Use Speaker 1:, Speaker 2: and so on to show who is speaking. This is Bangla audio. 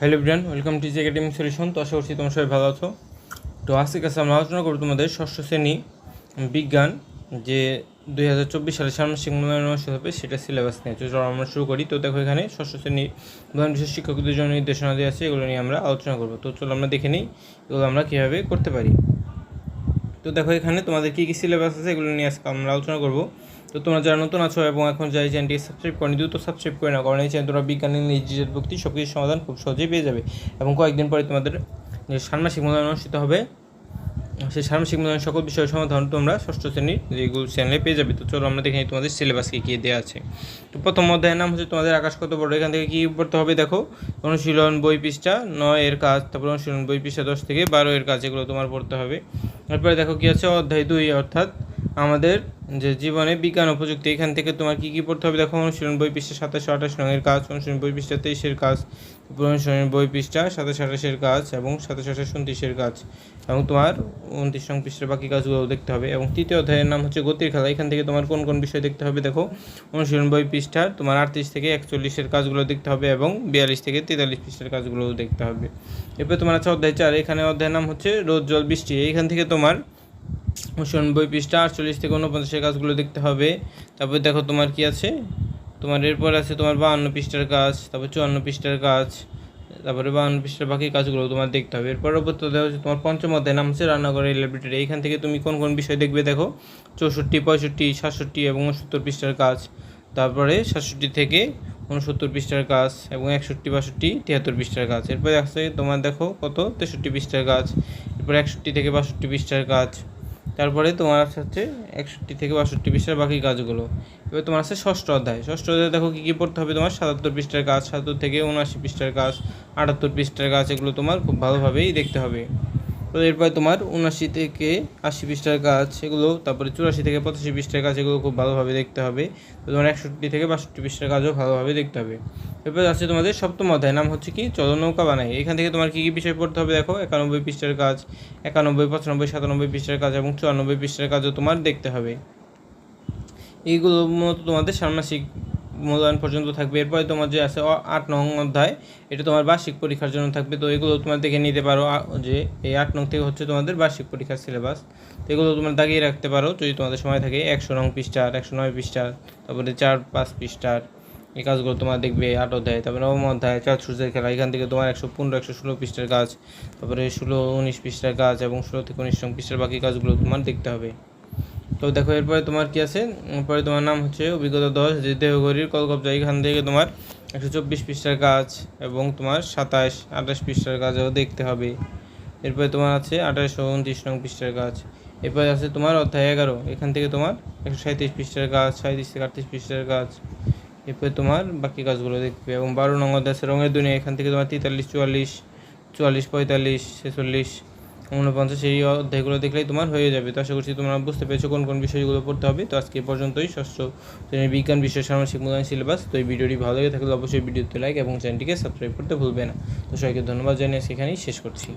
Speaker 1: Hello Brian welcome to G academic solution তো আশা করছি তোমার সবাই ভালো আছো। তো আজকে কাছে আমরা আলোচনা করব তোমাদের ষষ্ঠ শ্রেণি বিজ্ঞান, যে দুই হাজার চব্বিশ সালে ষান্মাসিক মূল্যায়ন অনুষ্ঠিত হবে সেটা সিলেবাস নিয়ে। তো চলো আমরা শুরু করি। তো দেখো এখানে ষষ্ঠ শ্রেণির প্রধান বিশেষ শিক্ষকদের জন্য নির্দেশনা দেওয়া আছে, এগুলো নিয়ে আমরা আলোচনা করব। তো চলো আমরা দেখে নিই এগুলো আমরা কীভাবে করতে পারি। তো দেখো এখানে তোমাদের কী কী সিলেবাস আছে এগুলো নিয়ে আজকে আমরা আলোচনা করব। তো তোমরা যারা নতুন আছো এবং এখন যাই চ্যানেলটি সাবস্ক্রাইব করেনি, দ্রুত সাবস্ক্রাইব করে নাও, কারণ এই চ্যানেল তোমরা বিজ্ঞান ইংরেজি ডিজিটাল ভক্তি সব কিছুর সমাধান খুব সহজেই পেয়ে যাবে। এবং কয়েকদিন পরে তোমাদের যে ষান্মাসিক মূল্যায়ন অনুষ্ঠিত হবে, সেই ষান্মাসিক মূল্যায়ন সকল বিষয়ের সমাধান তোমরা ষষ্ঠ শ্রেণির যেগুলো চ্যানেলে পেয়ে যাবে। তো চলো আমরা দেখে তোমাদের সিলেবাস কী কী দেওয়া আছে। তো প্রথম অধ্যায়ের নাম হচ্ছে তোমাদের আকাশ কত বড়? এখান থেকে কী পড়তে হবে? দেখো, অনুশীলন বই পৃষ্ঠা, নয় এর কাজ, তারপর অনুশীলন বই পৃষ্ঠা দশ থেকে বারো এর কাজ, এগুলো তোমার পড়তে হবে। তারপরে দেখো কী আছে? অধ্যায় দুই, অর্থাৎ আমাদের যে জীবনে বিজ্ঞান ও প্রযুক্তি এখান থেকে তোমার কী কী পড়তে হবে? দেখো, অনুশীলন বই পৃষ্ঠা সাতাশশো আঠাশ রঙের কাজ, অনুশীলন বই পৃষ্ঠা তেইশের কাজ তারপর অনুশীলন বই পৃষ্ঠা সাতাশ আঠাশের কাজ এবং সাতাশ আঠাশ উনত্রিশের কাজ এবং তোমার উনত্রিশ নং পৃষ্ঠার বাকি কাজগুলো দেখতে হবে এবং তৃতীয় অধ্যায়ের নাম হচ্ছে গতির খেলা। এখান থেকে তোমার কোন কোন বিষয় দেখতে হবে? দেখো, অনুশীলন বই পৃষ্ঠার তোমার আটত্রিশ থেকে একচল্লিশের কাজগুলো দেখতে হবে এবং বিয়াল্লিশ থেকে তেতাল্লিশ পৃষ্ঠার কাজগুলো দেখতে হবে। এরপর তোমার আছে অধ্যায় চার, এখানে অধ্যায়ের নাম হচ্ছে রোদ, জল, বৃষ্টি। এইখান থেকে তোমার অনুসরণ বই পৃষ্ঠা, আটচল্লিশ থেকে উনপঞ্চাশের কাজগুলো দেখতে হবে। তারপর দেখো তোমার কি আছে? তোমার এরপর আছে তোমার বাহান্ন পৃষ্ঠার কাজ, তারপর চুয়ান্ন পৃষ্ঠার কাজ, তারপরে বাহান্ন পৃষ্ঠার বাকি কাজগুলো তোমার দেখতে হবে। এর পরবর্তী দেওয়া হচ্ছে তোমার পঞ্চম অধ্যায়, নাম হচ্ছে রান্নাঘরের ল্যাবরেটরি। এইখান থেকে তুমি কোন কোন বিষয় দেখবে দেখো? চৌষট্টি, পঁয়ষট্টি, সাতষট্টি এবং উনসত্তর পৃষ্ঠার কাজ। তারপরে সাতষট্টি থেকে উনসত্তর পৃষ্ঠার কাজ এবং একষট্টি, বাষট্টি, তিয়াত্তর পৃষ্ঠার কাজ। এরপরে আছে তোমার দেখো কত? তেষট্টি পৃষ্ঠার কাজ। এরপর একষট্টি থেকে বাষট্টি পৃষ্ঠার কাজ। তারপরে তোমার আছে হচ্ছে একষট্টি থেকে বাষট্টি পৃষ্ঠার বাকি কাজগুলো। এবার তোমার আছে ষষ্ঠ অধ্যায়। ষষ্ঠ অধ্যায় দেখো কী কী পড়তে হবে তোমার? সাতাত্তর পৃষ্ঠার কাজ, সাতাত্তর থেকে উনআশি পৃষ্ঠার কাজ, আটাত্তর পৃষ্ঠার কাজ, এগুলো তোমার খুব ভালোভাবেই দেখতে হবে। তো এরপরে তোমার উনআশি থেকে আশি পৃষ্ঠার কাজ, এগুলো, তারপরে চুরাশি থেকে পঁচাশি পৃষ্ঠার কাজ, এগুলো খুব ভালোভাবে দেখতে হবে। তো তোমার একষট্টি থেকে বাষট্টি পৃষ্ঠার কাজও ভালোভাবে দেখতে হবে। এরপর আছে তোমাদের সপ্তম অধ্যায়, নাম হচ্ছে কি? চলনৌকা বানাই। এখান থেকে তোমার কী কী বিষয় পড়তে হবে দেখো? একানব্বই পৃষ্ঠার কাজ, একানব্বই, পঁচানব্বই, সাতানব্বই পৃষ্ঠার কাজ এবং চুরানব্বই পৃষ্ঠার কাজও তোমার দেখতে হবে। এইগুলো মূলত তোমাদের ষান্মাসিক মূল্যায়ন পর্যন্ত থাকবে। এরপরে তোমার যে আছে আট নং অধ্যায়, এটা তোমার বার্ষিক পরীক্ষার জন্য থাকবে। তো এগুলো তোমার দেখে নিতে পারো যে এই আট নং থেকে হচ্ছে তোমাদের বার্ষিক পরীক্ষার সিলেবাস। তো এগুলো তোমরা দাগিয়ে রাখতে পারো যদি তোমাদের সময় থাকে। একশো নং পৃষ্ঠার, একশো নয় পৃষ্ঠার, তারপরে চার, পাঁচ পৃষ্ঠার এই কাজগুলো তোমার দেখবে আট অধ্যায় তারপরে নবম অধ্যায় চার সূর্যের খেলা। এখান থেকে তোমার একশো পনেরো, একশো ষোলো পৃষ্ঠার কাজ। তারপরে ষোলো, উনিশ পৃষ্ঠার কাজ এবং ষোলো থেকে উনিশ পৃষ্ঠার বাকি কাজগুলো তোমার দেখতে হবে। তো দেখো, এরপরে তোমার কি আছে? এরপরে তোমার নাম হচ্ছে অভিজ্ঞতা দশ, যে দেহঘড়ির কলকবজা এখান থেকে তোমার একশো চব্বিশ পৃষ্ঠার কাজ এবং তোমার সাতাশ, আঠাশ পৃষ্ঠার কাজও দেখতে হবে। এরপরে তোমার আছে আঠাশ ও উনত্রিশ নং পৃষ্ঠার কাজ। এরপরে আছে তোমার অধ্যায় এগারো। এখান থেকে তোমার একশো সাঁত্রিশ পৃষ্ঠার কাজ সাঁত্রিশ থেকে আটত্রিশ পৃষ্ঠার কাজ। এরপরে তোমার বাকি কাজগুলো দেখবে এবং বারো নং আছে, রঙের দুনিয়া, এখান থেকে তোমার তেতাল্লিশ, চুয়াল্লিশ চুয়াল্লিশ, পঁয়তাল্লিশ, ছেচল্লিশ উনপঞ্চাশ এই অধ্যায়গুলো দেখলেই তোমার হয়ে যাবে। তো আশা করছি তোমরা বুঝতে পেরেছ কোন কোন বিষয়গুলো পড়তে হবে। তো আজকে পর্যন্তই। ষষ্ঠ শ্রেণির বিজ্ঞান বিষয় সামাজিক মূল্যায়ন, সিলেবাস। তো এই ভিডিওটি ভালো লেগে থাকলে অবশ্যই ভিডিওতে লাইক এবং চ্যানেলটিকে সাবস্ক্রাইব করতে ভুলবে না। তো সবাইকে ধন্যবাদ জানিয়ে সেখানেই শেষ করছি।